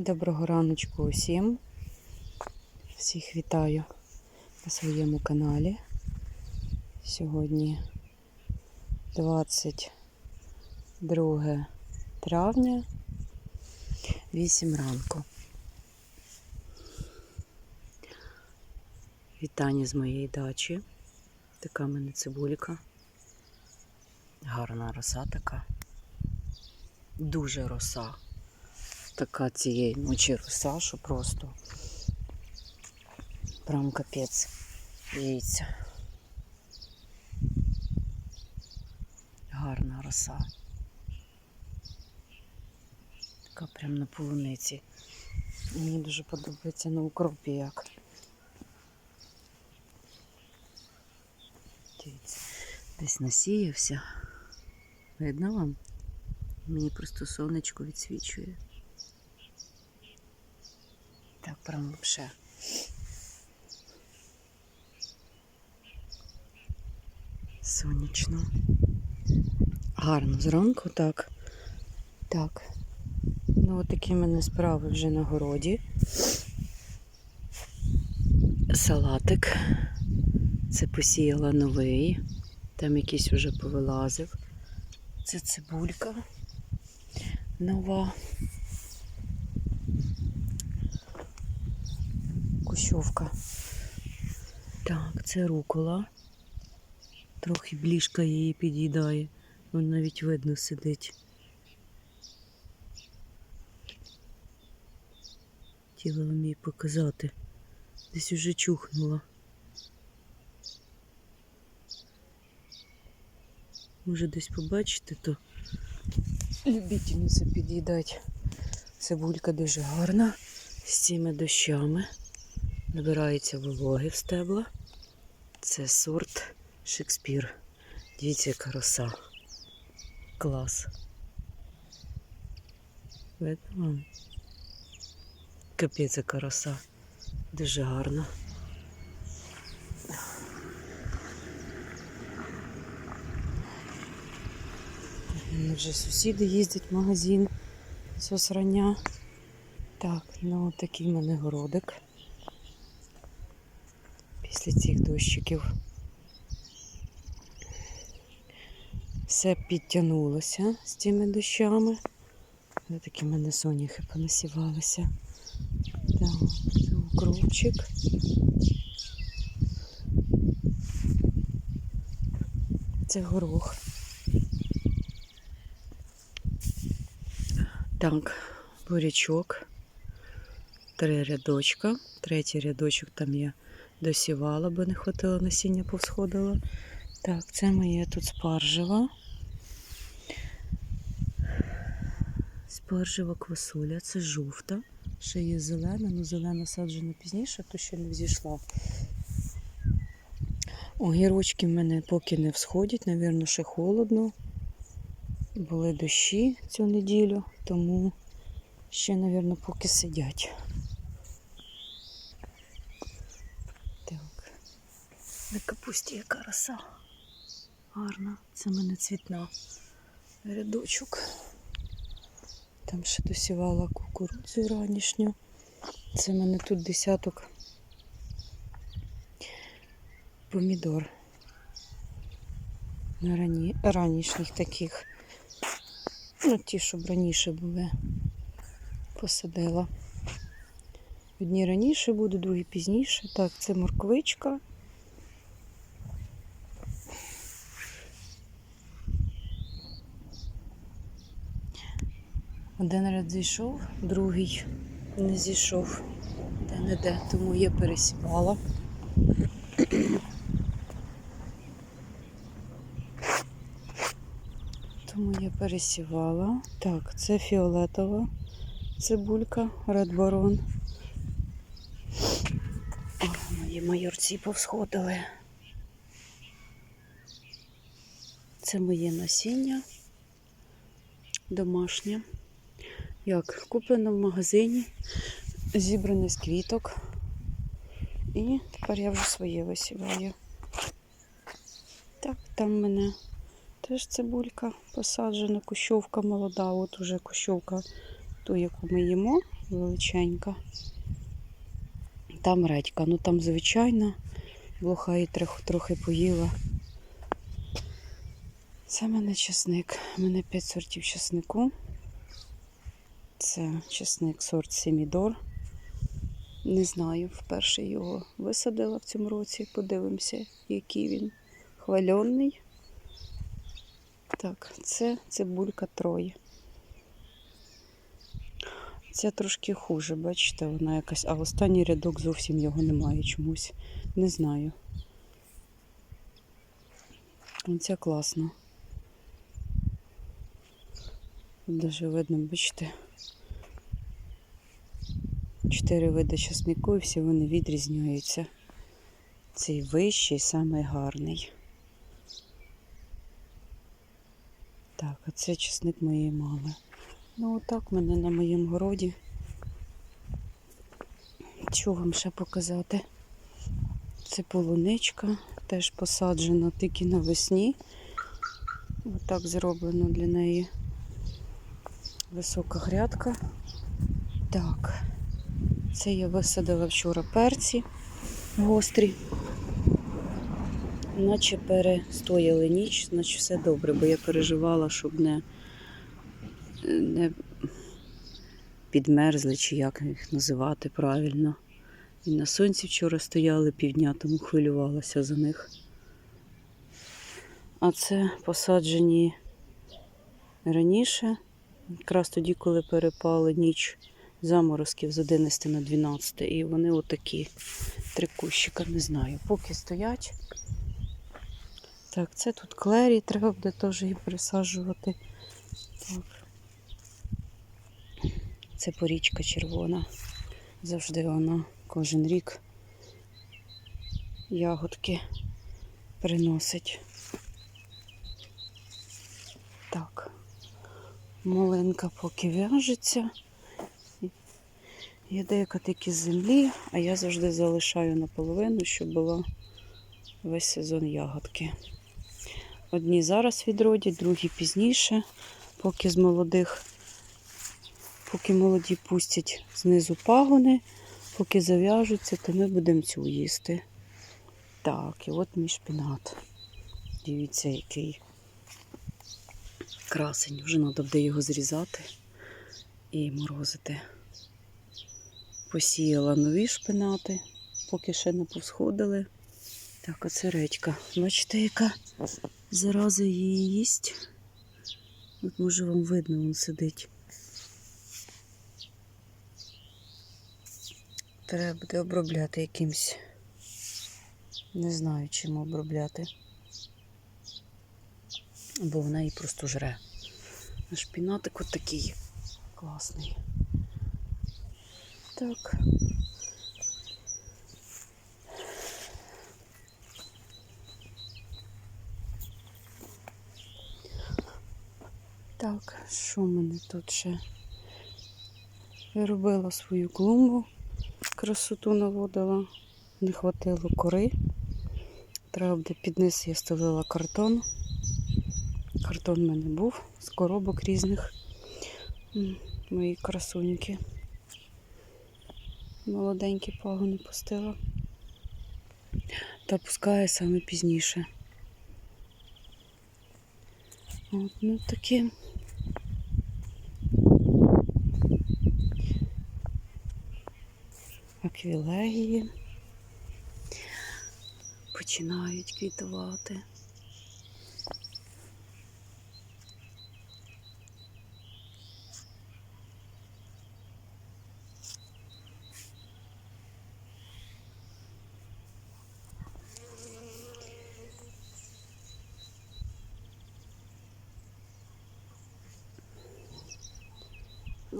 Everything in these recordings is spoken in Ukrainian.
Доброго раночку усім. Всіх вітаю на своєму каналі. Сьогодні 22 травня, 8 ранку. Вітання з моєї дачі. Така мене цибулька. Гарна роса така. Дуже роса така цієї ночі роса, що просто прям капець. Дивіться. Гарна роса. Така прям на полуниці. Мені дуже подобається на укропі як. Дивіться, десь насіявся. Видно вам? Мені просто сонечко відсвічує. Так, прям вообще. Сонячно. Гарно зранку, так. Так. Ну, от такі в мене справи вже на городі. Салатик. Це посіяла новий. Там якийсь вже повилазив. Це цибулька нова. Кущовка. Так, це рукола. Трохи бліжка її під'їдає. Вон навіть видно сидить. Хотіла вам її показати. Десь уже чухнула. Може десь побачите, то любительниця під'їдать. Цибулька дуже гарна з цими дощами. Набирається вологи в стебла. Це сорт Шекспір. Дивіться, яка роса. Клас. Видно вам? Капець, яка роса. Дуже гарна. Ну, Вже сусіди їздять в магазин з осрання. Так, ну такий в мене городик після цих дощиків. Все підтягнулося з цими дощами. Ось такі мене соняхи понасівалися. Так, це укропчик. Це горох. Так, бурячок. Три рядочка. Третій рядочок там я досівала, бо не хватило насіння повсходило. Так, це моє тут спаржева. Спаржева квасоля, це жовта. Ще є зелена, ну зелена саджена пізніше, то ще не взійшла. Огірочки в мене поки не всходять, навірно, ще холодно. Були дощі цю неділю, тому ще, навірно, поки сидять. На капусті яка роса. Гарна. Це в мене цвітна рядочок. Там ще досівала кукурудзу ранішню. Це в мене тут десяток помідор. На рані... ранішніх таких. Ну, ті, щоб раніше були, посадила. Одні раніше буде, другі пізніше. Так, це морквичка. Один ряд зійшов, другий не зійшов де-не-де, тому я пересівала. Тому я пересівала. Так, це фіолетова цибулька, Baron. О, мої майорці повсходили. Це моє насіння домашнє. Як куплено в магазині, зібране з квіток. І тепер я вже своє висіваю. Так, там в мене теж цибулька посаджена, кущовка молода. От уже кущовка ту, яку ми їмо. величенька. Там редька, ну там звичайна, блоха її трохи, трохи поїла. Це в мене чесник. У мене 5 сортів чеснику. Це чесник сорт Семідор. Не знаю, вперше його висадила в цьому році. Подивимося, який він хвальонний. Так, це цибулька троє. Ця трошки хуже, бачите, вона якась, а останній рядок зовсім його немає чомусь. Не знаю. Оця класна. Даже видно, бачите. Чотири види часнику і всі вони відрізняються. Цей вищий, самий гарний. Так, а це чесник моєї мами. Ну, отак в мене на моєму городі. Що вам ще показати? Це полуничка, теж посаджена тільки навесні. Отак зроблено для неї висока грядка. Так, це я висадила вчора перці гострі. Наче перестояли ніч, значить все добре, бо я переживала, щоб не, не підмерзли, чи як їх називати правильно. І на сонці вчора стояли півдня, тому хвилювалася за них. А це посаджені раніше, якраз тоді, коли перепали ніч заморозків з 11 на 12. І вони отакі три кущика, не знаю, поки стоять. Так, це тут клері, треба буде теж її пересаджувати. Так. Це порічка червона. Завжди вона кожен рік ягодки приносить. Так, малинка поки в'яжеться. Є деяка з землі, а я завжди залишаю наполовину, щоб була весь сезон ягодки. Одні зараз відродять, другі пізніше, поки з молодих, поки молоді пустять знизу пагони, поки зав'яжуться, то ми будемо цю їсти. Так, і от мій шпінат. Дивіться, який красень. Вже треба буде його зрізати і морозити. Посіяла нові шпинати, поки ще не повсходили. Так, оце редька. Бачите, яка зараза її їсть. От може вам видно, він сидить. Треба буде обробляти якимсь. Не знаю, чим обробляти. Бо вона її просто жре. А шпінатик от такий класний. Так. Так, що в мене тут ще? Я робила свою клумбу, красоту наводила, не хватило кори. Треба буде під низ я стелила картон. Картон в мене був з коробок різних. Мої красуньки. Молоденькі пагони пустила. Та пускає саме пізніше. От, ну таке. Аквілегії починають квітувати.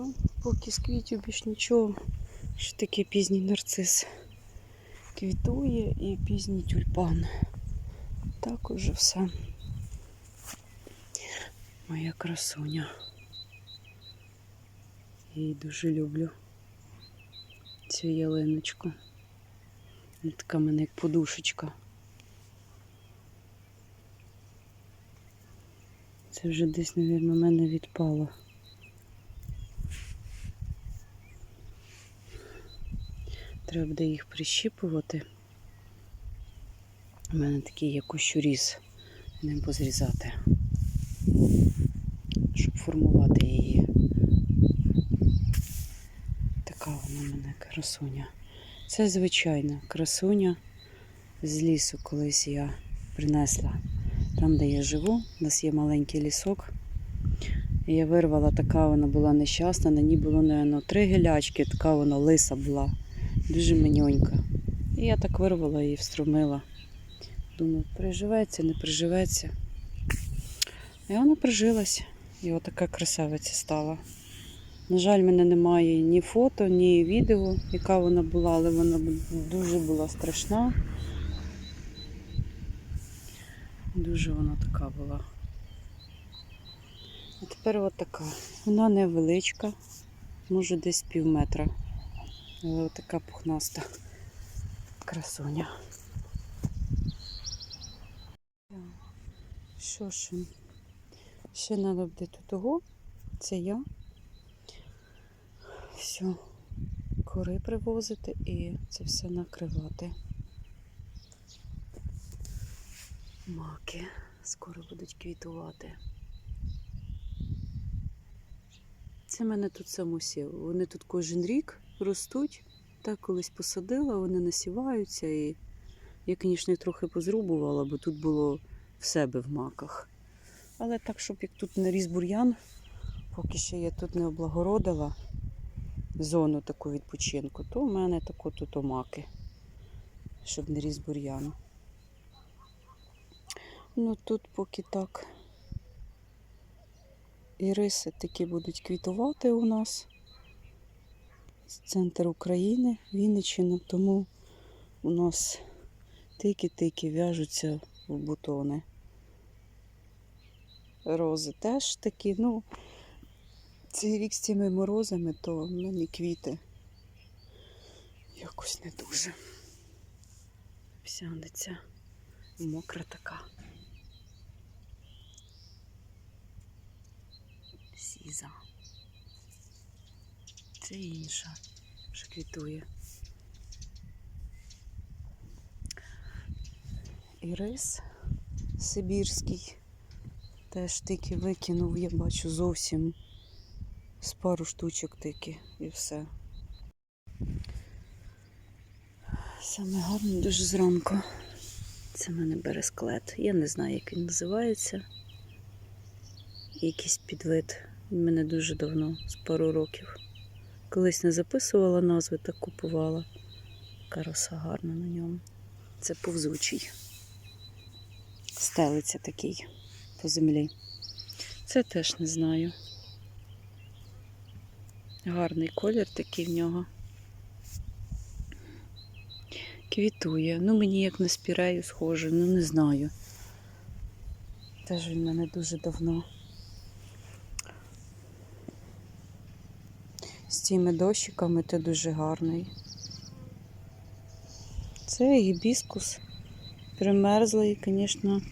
Ну, поки з квітів більш нічого. Ще такий пізній нарцис квітує і пізній тюльпан. Так уже все. Моя красуня. Я її дуже люблю. Цю ялиночку. Вона така мене як подушечка. Це вже десь, мабуть, в мене відпало. Треба буде їх прищіпувати. У мене такий є кущуріз. Ним позрізати. Щоб формувати її. Така вона в мене красуня. Це звичайна красуня з лісу, колись я принесла. Там, де я живу, у нас є маленький лісок. Я вирвала, така вона була нещасна, на ній було, напевно, три гілячки, така вона лиса була, дуже маньонька. І я так вирвала і встромила. Думаю, приживеться, не приживеться. І вона прижилась. І отака красавиця стала. На жаль, в мене немає ні фото, ні відео, яка вона була, але вона дуже була страшна. Дуже вона така була. А тепер от така. Вона невеличка, може десь пів метра. Але от така пухнаста красуня. Що ж, ще треба буде тут того. Це я. Все, кори привозити і це все накривати. Маки скоро будуть квітувати. Це мене тут самосів. Вони тут кожен рік ростуть. Так колись посадила, вони насіваються і я, звісно, трохи позрубувала, бо тут було в себе в маках. Але так, щоб як тут наріс бур'ян, поки ще я тут не облагородила зону таку відпочинку, то в мене тако тут омаки, щоб не ріс бур'ян. Ну тут поки так. Іриси такі будуть квітувати у нас. Центр України, Вінниччина, тому у нас тики-тики в'яжуться в бутони. Рози теж такі, ну, цей рік з цими морозами, то в мене квіти якось не дуже. Всянеться мокра така. Сіза. Це інша, що квітує. Ірис Сибірський. Теж тільки викинув, я бачу зовсім з пару штучок тільки і все. Саме гарне дуже зранку. Це в мене бересклет. Я не знаю, як він називається. Якийсь підвид. Він мене дуже давно, з пару років. Колись не записувала назви, так купувала. Кароса гарна на ньому. Це повзучий. Стелиться такий по землі. Це теж не знаю. Гарний колір такий в нього. Квітує. Ну, мені як на спірею схоже, ну не знаю. Теж він мене дуже давно. Цими дощиками ти дуже гарний. Це гібіскус. Примерзлий, звісно,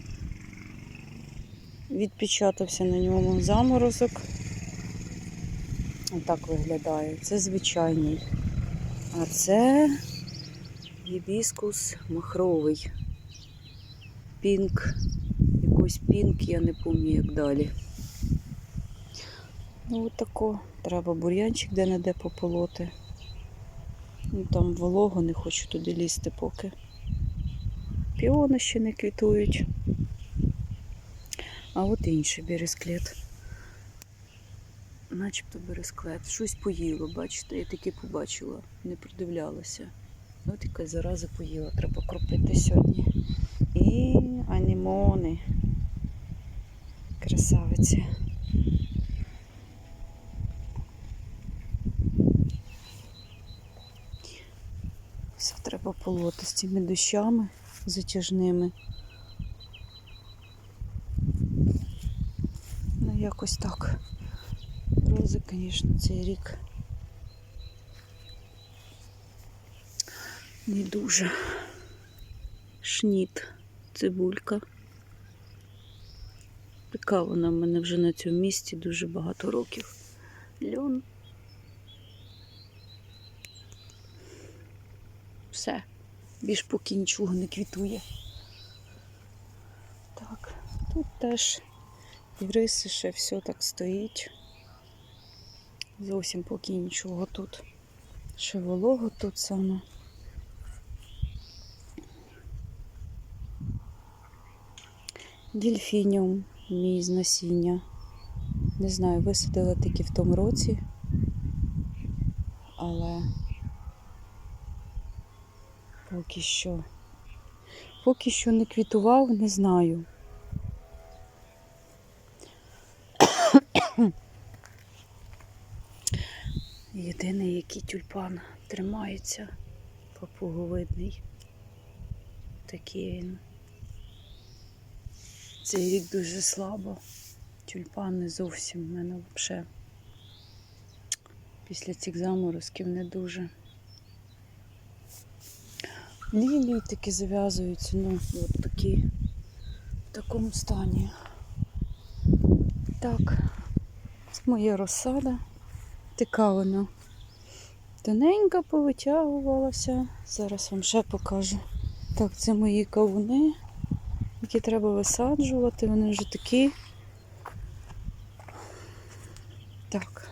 відпечатався на ньому заморозок. Отак виглядає. Це звичайний. А це гібіскус махровий. Пінк. Якийсь пінк, я не пам'ятаю, як далі. Ну, от тако. Треба бур'янчик де-не-де пополоти. Ну, там волого, не хочу туди лізти поки. Піони ще не квітують. А от інший бересклет. Начебто бересклет. Щось поїло, бачите, я таки побачила, не придивлялася. От якась зараза поїла, треба кропити сьогодні. І анімони. Красавиці. Все треба полоти з цими дощами затяжними. Ну, якось так. Рози, звісно, цей рік не дуже. Шніт, цибулька. Така вона в мене вже на цьому місці дуже багато років. Льон. Все. Більш поки нічого не квітує. Так, тут теж іриси ще все так стоїть. Зовсім поки нічого тут. Ще волого тут саме. Дельфініум мій з насіння. Не знаю, висадила тільки в тому році, але поки що. Поки що не квітував, не знаю. Єдиний, який тюльпан тримається, папуговидний. Такий він. Цей рік дуже слабо. Тюльпан не зовсім в мене взагалі. Після цих заморозків не дуже. Лілії таки зав'язуються, ну, от такі в такому стані. Так, моя розсада. Така вона тоненька повитягувалася. Зараз вам ще покажу. Так, це мої кавуни, які треба висаджувати. Вони вже такі. Так,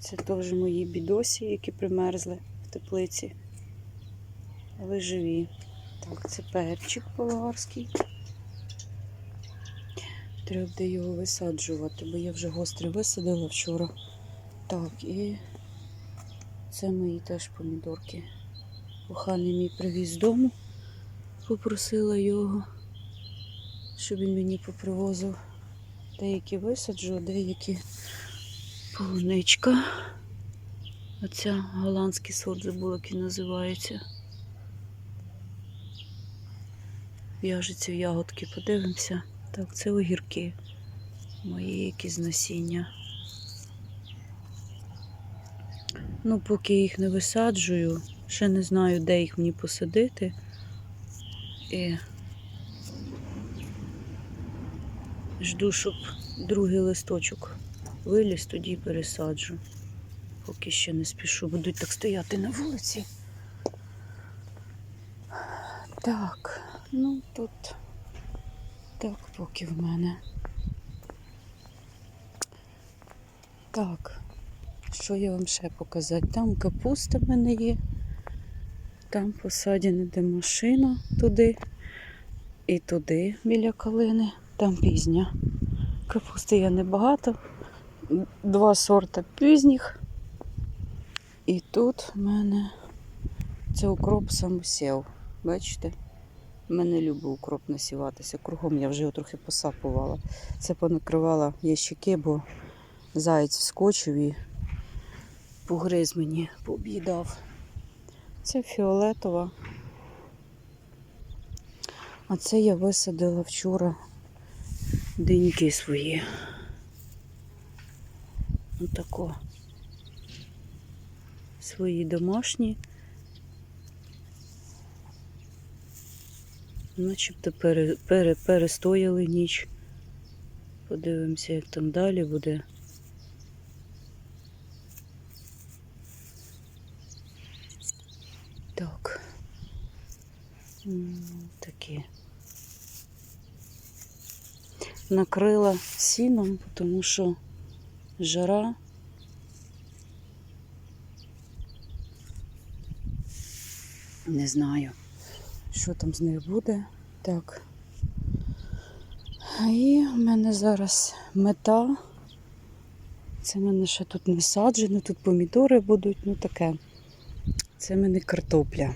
це теж мої бідосі, які примерзли в теплиці. Але живі. Так, це перчик болгарський. Треба буде його висаджувати, бо я вже гострий висадила вчора. Так, і це мої теж помідорки. Коханий мій привіз з дому. Попросила його, щоб він мені попривозив. Деякі висаджу, деякі полуничка. Оця голландський сорт забула, як він називається. В'яжеться в ягодки, подивимося. Так, це огірки. Мої які з насіння. Ну, поки їх не висаджую, ще не знаю, де їх мені посадити. І жду, щоб другий листочок виліз, тоді пересаджу. Поки ще не спішу, будуть так стояти на вулиці. Так, ну тут так поки в мене. Так, що я вам ще показати? Там капуста в мене є. Там посадена де машина туди і туди біля калини. Там пізня. Капусти я небагато. Два сорта пізніх. І тут в мене це укроп самосів. Бачите? Мене любить укроп насіватися. Кругом я вже його трохи посапувала. Це понакривала ящики, бо заєць вскочив і погриз мені, пооб'їдав. Це фіолетова. А це я висадила вчора деньки свої. Отако. Свої домашні. Начебто пере, пере, перестояли ніч. Подивимося, як там далі буде. Так. Такі. Накрила сіном, тому що жара. Не знаю, що там з нею буде. Так. І в мене зараз мета. Це в мене ще тут не саджено, тут помідори будуть, ну таке. Це в мене картопля.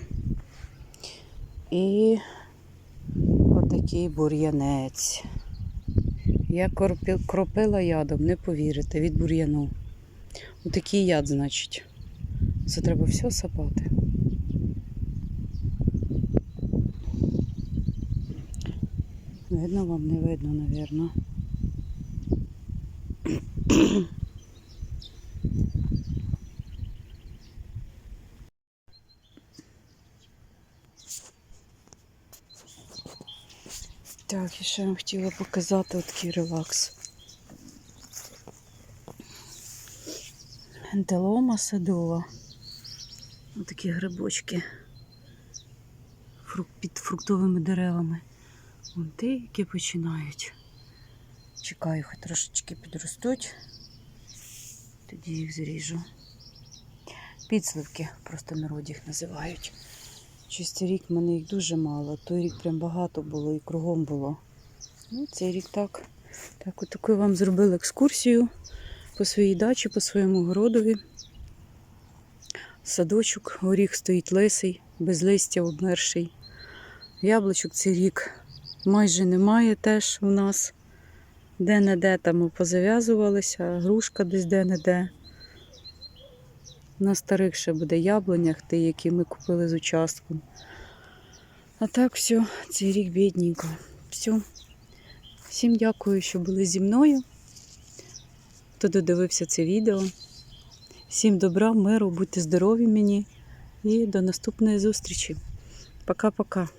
І отакий бур'янець. Я кропила ядом, не повірите, від бур'яну. Отакий яд, значить. Це треба все сапати. Видно вам, не видно, напевно. Так, і ще вам хотіла показати такий релакс. Ентелома садова. Ось такі грибочки під фруктовими деревами. Вон те, які починають. Чекаю, хай трошечки підростуть. Тоді їх зріжу. Підсливки просто в народі їх називають. Чистий рік мене їх дуже мало. Той рік прям багато було і кругом було. Ну, цей рік так. Так, от таку вам зробила екскурсію по своїй дачі, по своєму городові. Садочок, горіх стоїть лисий, без листя обмерший. Яблучок цей рік майже немає теж у нас. Де-не-де там позав'язувалися, грушка десь де-не-де. На старих ще буде яблунях, ті, які ми купили з участку. А так все, цей рік бідненько. Все. Всім дякую, що були зі мною. Хто додивився це відео. Всім добра, миру, будьте здорові мені і до наступної зустрічі. Пока-пока.